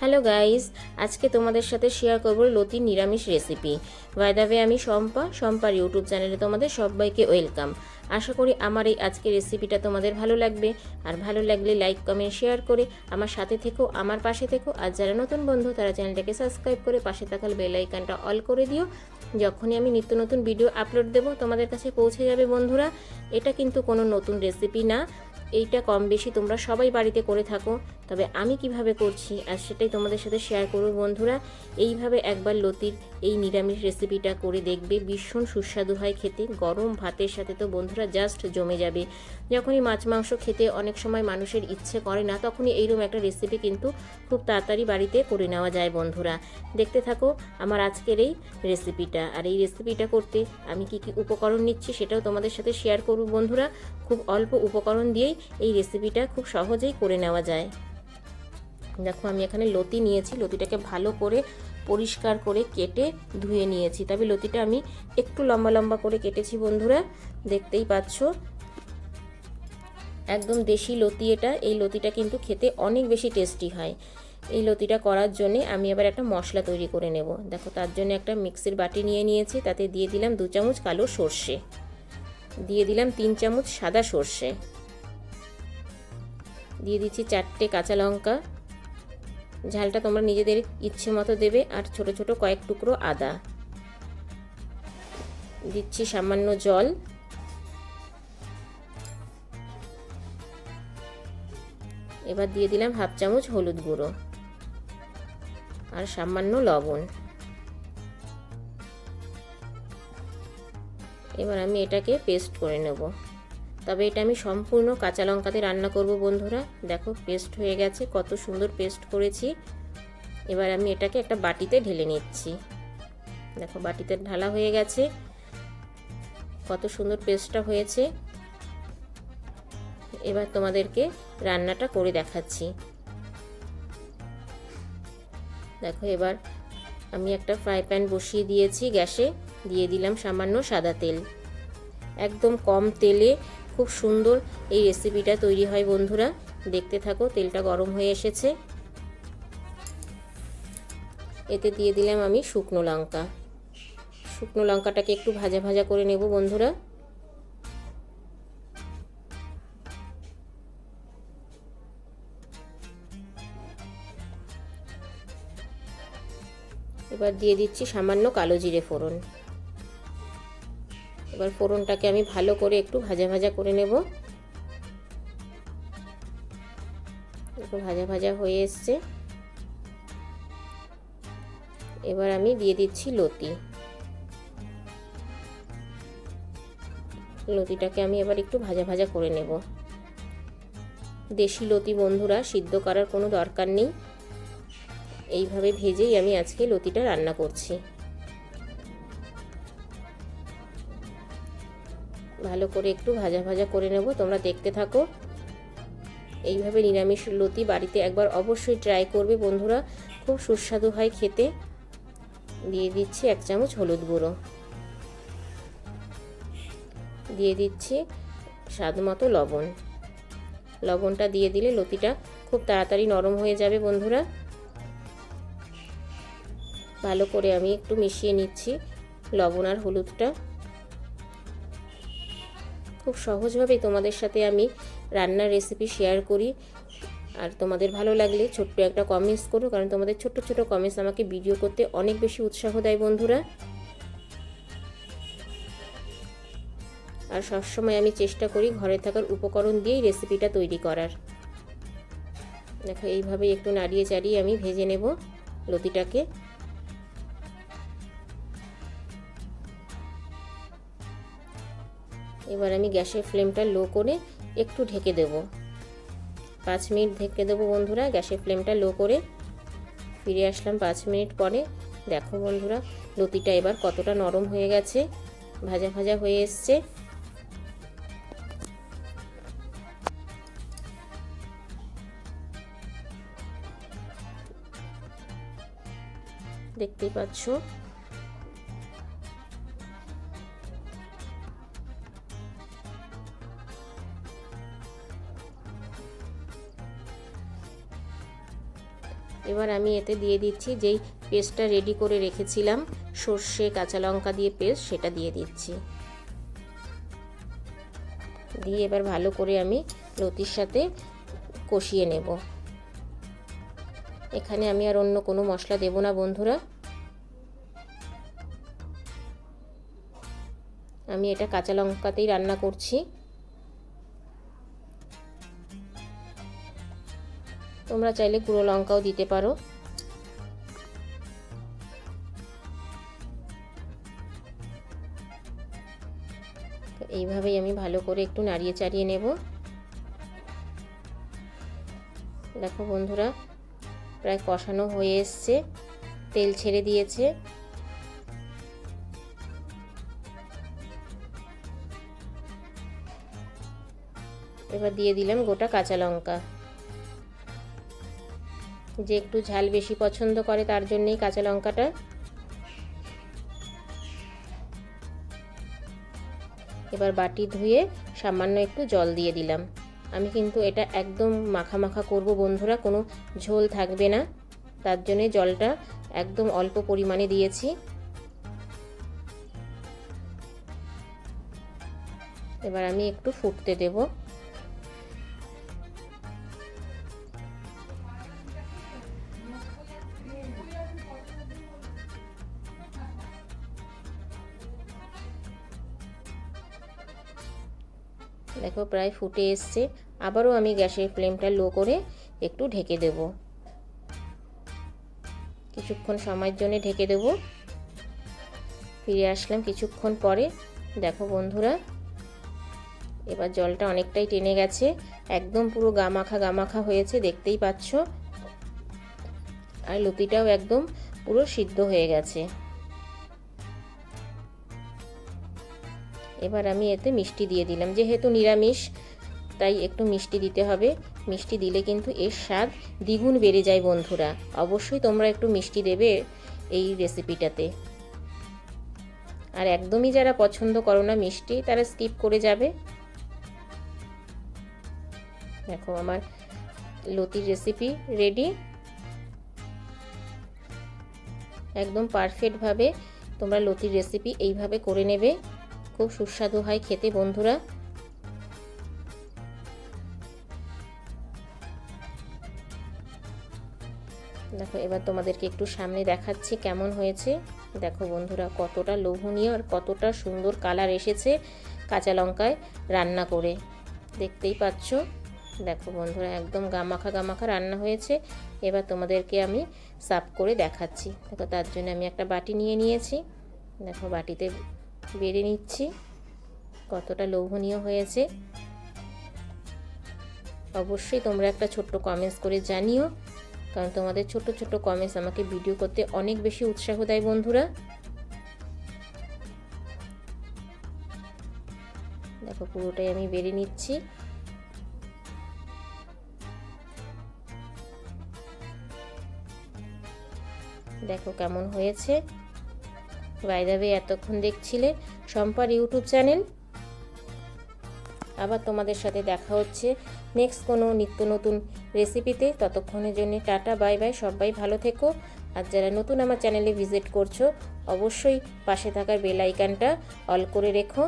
Hello guys আজকে তোমাদের সাথে শেয়ার করব লতির নিরামিষ রেসিপি ওয়ে আমি শম্পা, শম্পার ইউটিউব চ্যানেলে তোমাদের সবাইকে ওয়েলকাম আশা করি আমার এই আজকের রেসিপিটা তোমাদের ভালো লাগবে। আর ভালো লাগলে লাইক কমেন্ট শেয়ার করে আমার সাথে থেকো, আমার পাশে থেকো। আর যারা নতুন বন্ধু, তারা চ্যানেলটাকে সাবস্ক্রাইব করে পাশে থাকার বেল আইকনটা অল করে দিও। যখনই আমি নিত্য নতুন ভিডিও আপলোড দেবো, তোমাদের কাছে পৌঁছে যাবে বন্ধুরা। এটা কিন্তু কোনো নতুন রেসিপি না। এইটা কম বেশি তোমরা সবাই বাড়িতে করে থাকো। তবে আমি কীভাবে করছি, আর সেটাই তোমাদের সাথে শেয়ার করব বন্ধুরা। এইভাবে একবার লতির এই নিরামিষ রেসিপিটা করে দেখবে। ভীষণ সুস্বাদু হয় খেতে। গরম ভাতের সাথে তো বন্ধুরা জাস্ট জমে যাবে। যখনই মাছ মাংস খেতে অনেক সময় মানুষের ইচ্ছে করে না, তখনই এইরকম একটা রেসিপি কিন্তু খুব তাড়াতাড়ি বাড়িতে করে নেওয়া যায় বন্ধুরা। দেখতে থাকো আমার আজকের এই রেসিপিটা আর এই রেসিপিটা করতে আমি কি কি উপকরণ নিচ্ছি সেটাও তোমাদের সাথে শেয়ার করব বন্ধুরা। খুব অল্প উপকরণ দিয়েই এই রেসিপিটা খুব সহজেই করে নেওয়া যায়। দেখো আমি এখানে লতি নিয়েছি। লতিটাকে ভালো করে পরিষ্কার করে কেটে ধুয়ে নিয়েছি। তবে লতিটা আমি একটু লম্বা লম্বা করে কেটেছি বন্ধুরা, দেখতেই পাচ্ছ। একদম দেশি লতি এটা, এই লতিটা কিন্তু খেতে অনেক বেশি টেস্টি হয়। এই লতিটা করার জন্য আমি আবার একটা মশলা তৈরি করে নেব। দেখো, তার জন্য একটা মিক্সির বাটি নিয়ে নিয়েছি, তাতে দিয়ে দিলাম দু চামচ কালো সর্ষে। দিয়ে দিলাম তিন চামচ সাদা সর্ষে। দিয়ে দিচ্ছি চারটে কাঁচা লঙ্কা। ঝালটা তোমরা নিজেদের ইচ্ছে মতো দেবে আর ছোট ছোট কয়েক টুকরো আদা। দিচ্ছি সামান্য জল। এবার দিয়ে দিলাম হাফ চামচ হলুদ গুঁড়ো আর সামান্য লবণ। এবার আমি এটাকে পেস্ট করে নেব। তবে এটা আমি সম্পূর্ণ কাঁচা লঙ্কাতে রান্না করব বন্ধুরা। দেখো পেস্ট হয়ে গেছে, কত সুন্দর পেস্ট করেছি। এবার আমি এটাকে একটা বাটিতে ঢেলে নিচ্ছি। দেখো বাটিতে ঢালা হয়ে গেছে, কত সুন্দর পেস্টটা হয়েছে। এবার তোমাদেরকে রান্নাটা করে দেখাচ্ছি। দেখো এবার আমি একটা ফ্রাই প্যান বসিয়ে দিয়েছি গ্যাসে, দিয়ে দিলাম সামান্য সাদা তেল। একদম কম তেলে খুব সুন্দর এই রেসিপিটা তৈরি হয় বন্ধুরা। দেখতে থাকো, তেলটা গরম হয়ে এসেছে। এতে দিয়ে দিলাম আমি শুকনো লঙ্কা। শুকনো লঙ্কাটাকে একটু ভাজা ভাজা করে নেব বন্ধুরা। এবার দিয়ে দিচ্ছি সামান্য কালো জিরে ফোড়ন। এবার ফোড়নটাকে আমি ভালো করে একটু ভাজা ভাজা করে নেব। একটু ভাজা ভাজা হয়ে এসছে। এবার আমি দিয়ে দিচ্ছি লতি। লতিটাকে আমি এবার একটু ভাজা ভাজা করে নেব। দেশি লতি বন্ধুরা, সিদ্ধ করার কোনো দরকার নেই। এইভাবে ভেজেই আমি আজকে লতিটা রান্না করছি। ভালো করে একটু ভাজা ভাজা করে নেব। তোমরা দেখতে থাকো। এইভাবে নিরামিষ লতি বাড়িতে একবার অবশ্যই ট্রাই করবে বন্ধুরা। খুব সুস্বাদু হয় খেতে। দিয়ে দিচ্ছি এক চামচ হলুদ গুঁড়ো। দিয়ে দিচ্ছি স্বাদ মতো লবণ। লবণটা দিয়ে দিলে লতিটা খুব তাড়াতাড়ি নরম হয়ে যাবে বন্ধুরা। ভালো করে আমি একটু মিশিয়ে নিচ্ছি লবণ আর হলুদটা। খুব সহজভাবেই তোমাদের সাথে আমি রান্নার রেসিপি শেয়ার করি। আর তোমাদের ভালো লাগলে ছোট্ট একটা কমেন্টস করো, কারণ তোমাদের ছোট্ট ছোট কমেন্টস আমাকে ভিডিও করতে অনেক বেশি উৎসাহ দেয় বন্ধুরা। আর সবসময় আমি চেষ্টা করি ঘরে থাকার উপকরণ দিয়েই রেসিপিটা তৈরি করার। দেখো এইভাবে একটু নাড়িয়ে চাড়িয়ে আমি ভেজে নেব লতিটাকে। এবার আমি গ্যাসের ফ্লেমটা লো করে একটু ঢেকে দেব। পাঁচ মিনিট ঢেকে দেবো বন্ধুরা, গ্যাসের ফ্লেমটা লো করে। ফিরে আসলাম পাঁচ মিনিট পরে। দেখো বন্ধুরা লতিটা এবার কতটা নরম হয়ে গেছে, ভাজা ভাজা হয়ে এসছে। দেখতেই পাচ্ছ? এবার আমি এতে দিয়ে দিচ্ছি যেই পেস্টটা রেডি করে রেখেছিলাম, সর্ষে, কাঁচা লঙ্কা দিয়ে পেস্ট সেটা দিয়ে দিচ্ছি। দিয়ে এবার ভালো করে আমি লতির সাথে কষিয়ে নেব। এখানে আমি আর অন্য কোনো মশলা দেব না বন্ধুরা। আমি এটা কাঁচা লঙ্কাতেই রান্না করছি। তোমরা চাইলে গুঁড়ো লঙ্কাও দিতে পারো। এইভাবেই আমি ভালো করে একটু নাড়িয়ে চাড়িয়ে নেব। দেখো বন্ধুরা, প্রায় কষানো হয়ে এসছে, তেল ছেড়ে দিয়েছে। এবার দিয়ে দিলাম গোটা কাঁচা লঙ্কা। যে একটু ঝাল বেশি পছন্দ করে, তার জন্যই কাঁচা লঙ্কাটা। এবার বাটি ধুয়ে সামান্য একটু জল দিয়ে দিলাম। আমি কিন্তু এটা একদম মাখা মাখা করব বন্ধুরা, কোনো ঝোল থাকবে না। তার জন্যে জলটা একদম অল্প পরিমাণে দিয়েছি। এবার আমি একটু ফুটতে দেবো। দেখো প্রায় ফুটে এসছে। আবারও আমি গ্যাসের ফ্লেমটা লো করে একটু ঢেকে দেব। কিছুক্ষণ সময়ের জন্য ঢেকে দেব। ফিরে আসলাম কিছুক্ষণ পরে। দেখো বন্ধুরা, এবার জলটা অনেকটাই টেনে গেছে। একদম পুরো গামাখা গামাখা হয়েছে, দেখতেই পাচ্ছ। আর লতিটাও একদম পুরো সিদ্ধ হয়ে গেছে। এবার আমি এতে মিষ্টি দিয়ে দিলাম। যেহেতু নিরামিষ, তাই একটু মিষ্টি দিতে হবে। মিষ্টি দিলে কিন্তু এর স্বাদ দ্বিগুণ বেড়ে যায় বন্ধুরা। অবশ্যই তোমরা একটু মিষ্টি দেবে এই রেসিপিটাতে। আর একদমই যারা পছন্দ করো না মিষ্টি, তারা স্কিপ করে যাবে। দেখো আমার লতির রেসিপি রেডি। একদম পারফেক্টভাবে তোমরা লতির রেসিপি এইভাবে করে নেবে। খুব সুস্বাদু হয় খেতে, বন্ধুরা। দেখো, এবার তোমাদেরকে একটু সামনে দেখাচ্ছি কেমন হয়েছে। দেখো, বন্ধুরা, কতটা লোভনীয় আর কতটা সুন্দর কালার এসেছে কাঁচা লঙ্কায় রান্না করে। দেখতেই পাচ্ছ? দেখো, বন্ধুরা, একদম গামাখা গামাখা রান্না হয়েছে। এবার তোমাদেরকে আমি সাফ করে দেখাচ্ছি। দেখো, তার জন্য আমি একটা বাটি নিয়ে নিয়েছি। দেখো, বাটিতে বেড়ে নিচ্ছি। কতটা লোভনীয় হয়েছে। অবশ্যই তোমরা একটা ছোট্ট কমেন্টস করে জানিও, কারণ তোমাদের ছোট ছোট কমেন্টস আমাকে ভিডিও করতে অনেক বেশি উৎসাহ দেয় বন্ধুরা। দেখো, পুরোটাই আমি বেড়ে নিচ্ছি। দেখো কেমন হয়েছে। বাইদাবে এতক্ষণ দেখছিলে সম্পার ইউটিউব চ্যানেল। আবার তোমাদের সাথে দেখা হচ্ছে নেক্সট কোনো নিত্য নতুন রেসিপিতে ততক্ষণের জন্য টাটা বাই বাই সবাই ভালো থেকো। আর যারা নতুন আমার চ্যানেলে ভিজিট করছ, অবশ্যই পাশে থাকার বেল আইকানটা অল করে রেখো।